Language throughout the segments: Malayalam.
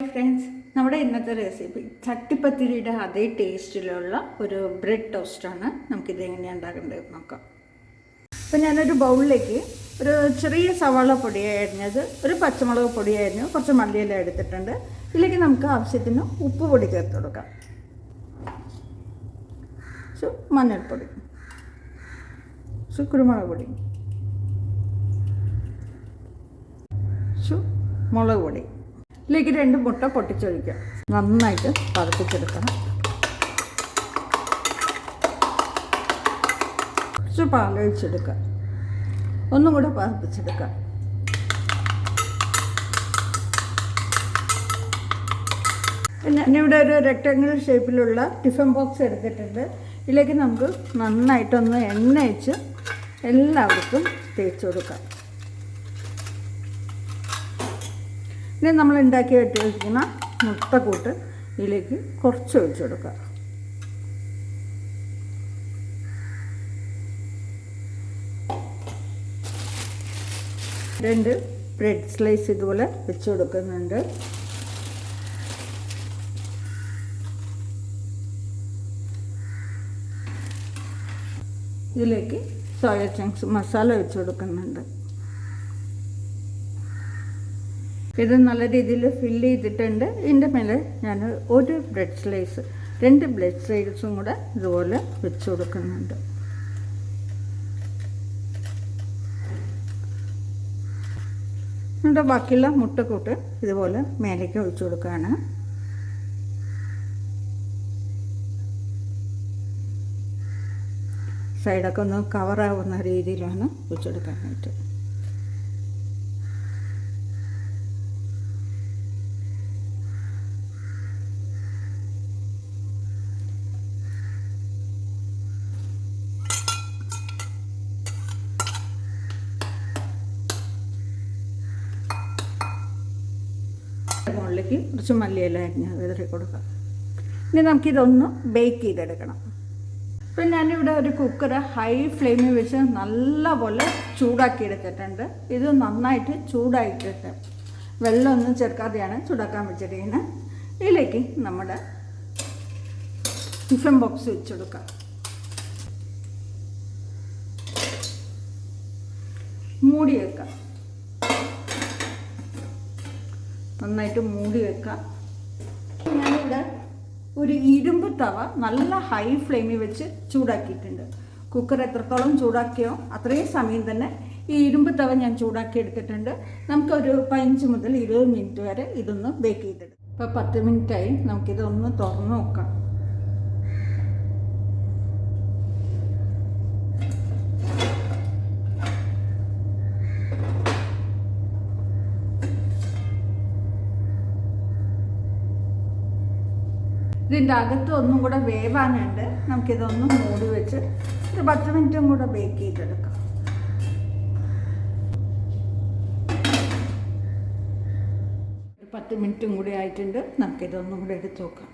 ഫ്രണ്ട്സ് നമ്മുടെ ഇന്നത്തെ റെസിപ്പി ചട്ടിപ്പത്തിരിയുടെ അതേ ടേസ്റ്റിലുള്ള ഒരു ബ്രെഡ് ടോസ്റ്റാണ് നമുക്കിത് എങ്ങനെയാണ് ഉണ്ടാക്കേണ്ടത് നോക്കാം. അപ്പോൾ ഞാനൊരു ബൗളിലേക്ക് ഒരു ചെറിയ സവാള പൊടി അരിഞ്ഞത് ഒരു പച്ചമുളക് പൊടി അരിഞ്ഞു കുറച്ച് മല്ലിയില എടുത്തിട്ടുണ്ട്. ഇതിലേക്ക് നമുക്ക് ആവശ്യത്തിന് ഉപ്പ് പൊടി ചേർത്ത് കൊടുക്കാം. മഞ്ഞൾപ്പൊടി. കുരുമുളക് പൊടി. മുളക് പൊടി. ഇതിലേക്ക് രണ്ട് മുട്ട പൊട്ടിച്ചൊഴിക്കുക. നന്നായിട്ട് പതപ്പിച്ചെടുക്കണം. കുറച്ച് പാലൊഴിച്ചെടുക്കുക ഒന്നും കൂടെ പതപ്പിച്ചെടുക്കുക. ഇവിടെ ഒരു റെക്ടാങ്കിൾ ഷേപ്പിലുള്ള ടിഫിൻ ബോക്സ് എടുത്തിട്ടുണ്ട്. ഇതിലേക്ക് നമുക്ക് നന്നായിട്ടൊന്ന് എണ്ണ അയച്ച് എല്ലാവർക്കും തേച്ച് കൊടുക്കാം. ഇനി നമ്മൾ ഉണ്ടാക്കി വെട്ടി വയ്ക്കുന്ന മുട്ടക്കൂട്ട് ഇതിലേക്ക് കുറച്ച് ഒഴിച്ചു കൊടുക്കുക. രണ്ട് ബ്രെഡ് സ്ലൈസ് ഇതുപോലെ വെച്ച് കൊടുക്കുന്നുണ്ട്. ഇതിലേക്ക് സോയ ചങ്ക്സ് മസാല വെച്ച് കൊടുക്കുന്നുണ്ട്. ഇത് നല്ല രീതിയിൽ ഫില്ല് ചെയ്തിട്ടുണ്ട്. ഇതിന്റെ മേലെ ഞാൻ ഒരു ബ്രെഡ് സ്ലൈസ് രണ്ട് ബ്രെഡ് സ്ലൈസും കൂടെ ഇതുപോലെ വെച്ച് കൊടുക്കുന്നുണ്ട്. എന്നിട്ട് ബാക്കിയുള്ള മുട്ടക്കൂട്ട് ഇതുപോലെ മേലേക്ക് ഒഴിച്ചു കൊടുക്കുകയാണ്. സൈഡൊക്കെ ഒന്ന് കവറാവുന്ന രീതിയിലാണ് ഒഴിച്ചെടുക്കാനായിട്ട് മുകളിലേക്ക് കുറച്ച് മല്ലിയില അരിഞ്ഞ് വിതറി കൊടുക്കാം. ഇനി നമുക്കിതൊന്ന് ബേക്ക് ചെയ്തെടുക്കണം. ഇപ്പം ഞാനിവിടെ ഒരു കുക്കർ ഹൈ ഫ്ലെയിമിൽ വെച്ച് നല്ലപോലെ ചൂടാക്കി എടുത്തിട്ടുണ്ട് ഇത് നന്നായിട്ട് ചൂടായിട്ടിട്ട് വെള്ളമൊന്നും ചേർക്കാതെയാണ് ചൂടാക്കാൻ വെച്ചിരിക്കുന്നത്. ഇതിലേക്ക് നമ്മുടെ ടിഫിൻ ബോക്സ് വെച്ചെടുക്കാം മൂടി വെക്കാം. നന്നായിട്ട് മൂടി വെക്കാം. ഞാനിവിടെ ഒരു ഇരുമ്പ് തവ നല്ല ഹൈ ഫ്ലെയിമിൽ വെച്ച് ചൂടാക്കിയിട്ടുണ്ട്. കുക്കർ എത്രത്തോളം ചൂടാക്കിയോ അത്രയും സമയം തന്നെ ഈ ഇരുമ്പ് തവ ഞാൻ ചൂടാക്കി എടുത്തിട്ടുണ്ട്. നമുക്കൊരു പതിനഞ്ച് മുതൽ ഇരുപത് മിനിറ്റ് വരെ ഇതൊന്ന് ബേക്ക് ചെയ്തെടുക്കാം. ഇപ്പോൾ പത്ത് മിനിറ്റായി നമുക്കിതൊന്ന് തുറന്ന് നോക്കാം. ഇതിന്റെ അകത്ത് ഒന്നും കൂടെ വേവാനുണ്ട്. നമുക്കിതൊന്ന് മൂടി വെച്ച് ഒരു പത്ത് മിനിറ്റും കൂടെ ബേക്ക് ചെയ്തെടുക്കാം. പത്ത് മിനിറ്റും കൂടി ആയിട്ടുണ്ട്. നമുക്കിതൊന്നും കൂടെ എടുത്ത് നോക്കാം.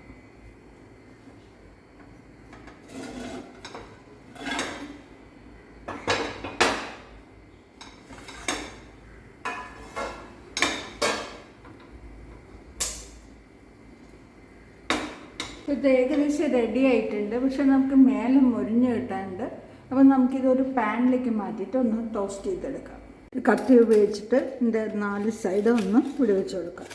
ഇത് ഏകദേശം റെഡി ആയിട്ടുണ്ട്. പക്ഷെ നമുക്ക് മേലെ മുരിഞ്ഞ് കിട്ടാനുണ്ട്. അപ്പം നമുക്കിതൊരു പാനിലേക്ക് മാറ്റിയിട്ട് ഒന്ന് ടോസ്റ്റ് ചെയ്തെടുക്കാം. കത്തി ഉപയോഗിച്ചിട്ട് ഇതിന്റെ നാല് സൈഡ് ഒന്ന് പിടിവെച്ച് കൊടുക്കാം.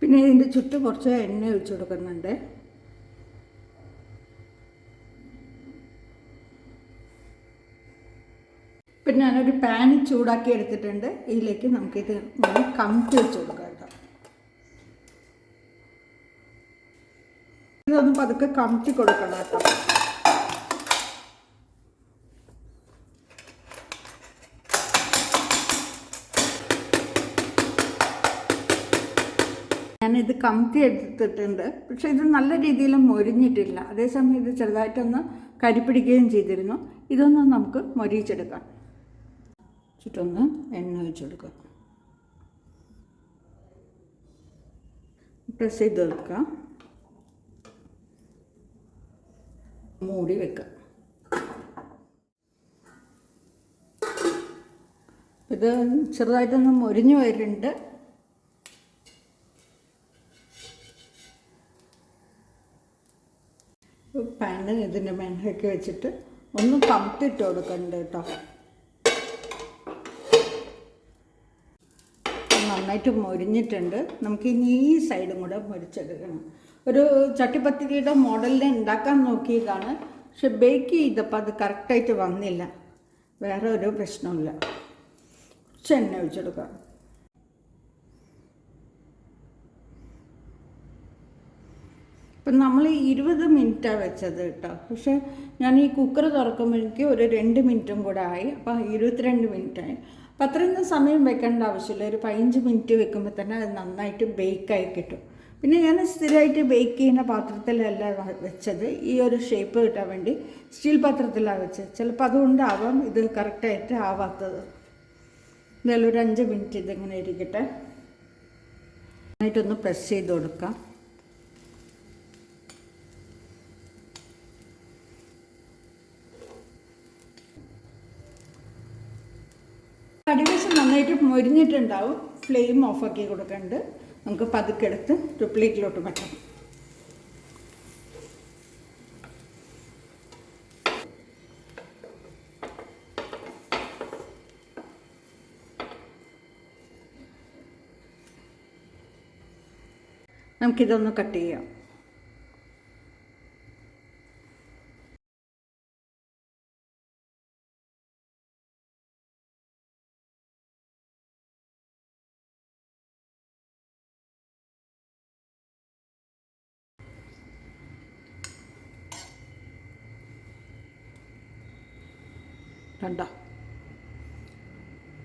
പിന്നെ ഇതിന്റെ ചുറ്റും കുറച്ച് എണ്ണ ഒഴിച്ചു കൊടുക്കുന്നുണ്ട്. പിന്നെ ഞാനൊരു പാൻ ചൂടാക്കി എടുത്തിട്ടുണ്ട്. ഇതിലേക്ക് നമുക്കിത് കമത്തി വെച്ച് കൊടുക്കാം കേട്ടോ. ഇതൊന്ന് പതുക്കെ കമത്തി കൊടുക്കണം കേട്ടോ. ഞാനിത് കമത്തി എടുത്തിട്ടുണ്ട്. പക്ഷെ ഇത് നല്ല രീതിയിൽ മൊരിഞ്ഞിട്ടില്ല. അതേസമയം ഇത് ചെറുതായിട്ടൊന്ന് കരിപ്പിടിക്കുകയും ചെയ്തിരുന്നു. ഇതൊന്ന് നമുക്ക് മൊരിയിച്ചെടുക്കാം. ചുറ്റൊന്ന് എണ്ണ ഒഴിച്ച് പ്രസ് ചെയ്ത് വെക്കുക. മൂടി വെക്കുക. ഇത് ചെറുതായിട്ടൊന്ന് മൊരിഞ്ഞു വരുന്നുണ്ട് പാൻ ഇതിന്റെ മേലേക്ക് വെച്ചിട്ട് ഒന്ന് കമത്തിട്ട് കൊടുക്കണ്ട കേട്ടോ നന്നായിട്ട് മൊരിഞ്ഞിട്ടുണ്ട്. നമുക്ക് ഇനി ഈ സൈഡും കൂടെ മൊരിച്ചെടുക്കണം. ഒരു ചട്ടിപ്പത്തിരിയുടെ മോഡലിൽ ഉണ്ടാക്കാൻ നോക്കിയതാണ്. പക്ഷെ ബേക്ക് ചെയ്തപ്പോൾ അത് കറക്റ്റായിട്ട് വന്നില്ല. വേറെ ഒരു പ്രശ്നമില്ല കുറച്ച് എണ്ണ ഒഴിച്ചെടുക്കാം. ഇപ്പം നമ്മൾ ഇരുപത് മിനിറ്റാണ് വെച്ചത് കേട്ടോ. പക്ഷേ ഞാൻ ഈ കുക്കർ തുറക്കുമ്പോഴേക്കും ഒരു രണ്ട് മിനിറ്റും കൂടെ ആയി. അപ്പോൾ ഇരുപത്തിരണ്ട് മിനിറ്റായി. അപ്പം അത്രയൊന്നും സമയം വെക്കേണ്ട ആവശ്യമില്ല. ഒരു പതിനഞ്ച് മിനിറ്റ് വെക്കുമ്പോൾ തന്നെ അത് നന്നായിട്ട് ബേക്കായി കിട്ടും. പിന്നെ ഞാൻ സ്ഥിരമായിട്ട് ബേക്ക് ചെയ്യുന്ന പാത്രത്തിലല്ല വെച്ചത്. ഈ ഒരു ഷേപ്പ് കിട്ടാൻ വേണ്ടി സ്റ്റീൽ പാത്രത്തിലാണ് വെച്ചത്. ചിലപ്പോൾ അതുകൊണ്ടാവാം ഇത് കറക്റ്റായിട്ട് ആവാത്തത്. എന്തായാലും ഒരു അഞ്ച് മിനിറ്റ് ഇതിങ്ങനെ ഇരിക്കട്ടെ. നന്നായിട്ടൊന്ന് പ്രസ് ചെയ്ത് കൊടുക്കാം. അടിവശം നന്നായിട്ട് മൊരിഞ്ഞിട്ടുണ്ടാവും. ഫ്ലെയിം ഓഫാക്കി കൊടുക്കേണ്ടത് നമുക്ക് പതുക്കെ എടുത്ത് വെക്കാം നമുക്കിതൊന്ന് കട്ട് ചെയ്യാം. കണ്ടോ?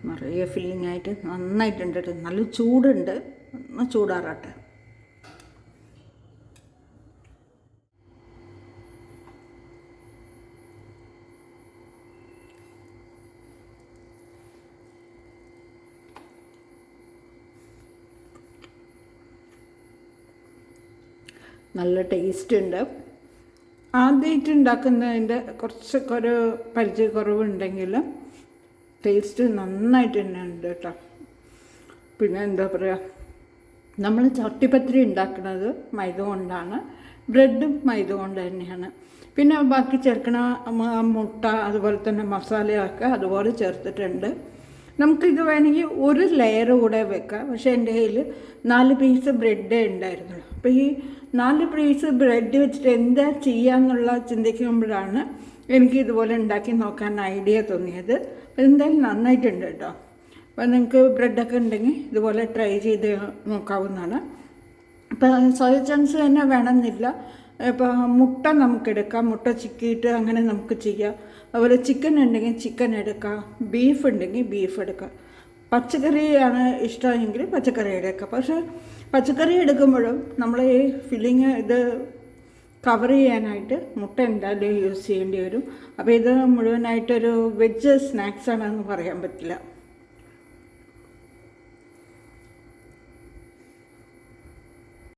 നിറയെ ഫില്ലിംഗ് ആയിട്ട് നന്നായിട്ടുണ്ട് കേട്ടോ നല്ല ചൂടുണ്ട്. ഒന്ന് ചൂടാറാട്ടെ. നല്ല ടേസ്റ്റ് ഉണ്ട്. ആദ്യമായിട്ട് ഉണ്ടാക്കുന്നതിന്റെ കുറച്ച് ഒരു പരിചയക്കുറവുണ്ടെങ്കിലും ടേസ്റ്റ് നന്നായിട്ട് തന്നെ ഉണ്ട് കേട്ടോ. പിന്നെ എന്താ പറയുക നമ്മൾ ചട്ടിപ്പത്തിരി ഉണ്ടാക്കുന്നത് മൈദ കൊണ്ടാണ് ബ്രെഡും മൈദ കൊണ്ട് തന്നെയാണ്. പിന്നെ ബാക്കി ചേർക്കണ മുട്ട അതുപോലെ തന്നെ മസാലയൊക്കെ അതുപോലെ ചേർത്തിട്ടുണ്ട്. നമുക്കിത് വേണമെങ്കിൽ ഒരു ലെയർ കൂടെ വെക്കാം. പക്ഷേ എന്റെ കയ്യിൽ നാല് പീസ് ബ്രെഡ് ഉണ്ടായിരുന്നുള്ളൂ അപ്പോൾ ഈ നാല് പീസ് ബ്രെഡ് വെച്ചിട്ട് എന്താ ചെയ്യാന്നുള്ള ചിന്തിക്കുമ്പോഴാണ് എനിക്ക് ഇതുപോലെ ഉണ്ടാക്കി നോക്കാൻ ഐഡിയ തോന്നിയത്. അപ്പോൾ എന്തായാലും നന്നായിട്ടുണ്ട് കേട്ടോ. അപ്പോൾ നിങ്ങൾക്ക് ബ്രെഡൊക്കെ ഉണ്ടെങ്കിൽ ഇതുപോലെ ട്രൈ ചെയ്ത് നോക്കാവുന്നതാണ്. അപ്പോൾ സോയ ചങ്ക്സ് തന്നെ വേണമെന്നില്ല. ഇപ്പോൾ മുട്ട നമുക്കെടുക്കാം മുട്ട ചിക്കിയിട്ട് അങ്ങനെ നമുക്ക് ചെയ്യാം. അതുപോലെ ചിക്കൻ ഉണ്ടെങ്കിൽ ചിക്കൻ എടുക്കാം. ബീഫ് ഉണ്ടെങ്കിൽ ബീഫ് എടുക്കാം. പച്ചക്കറിയാണ് ഇഷ്ടമെങ്കിൽ പച്ചക്കറി എടുക്കാം. പക്ഷേ പച്ചക്കറി എടുക്കുമ്പോഴും നമ്മൾ ഈ ഫില്ലിങ് ഇത് കവർ ചെയ്യാനായിട്ട് മുട്ട എന്തായാലും യൂസ് ചെയ്യേണ്ടി വരും. അപ്പോൾ ഇത് മുഴുവനായിട്ടൊരു വെജ് സ്നാക്സ് ആണെന്ന് പറയാൻ പറ്റില്ല.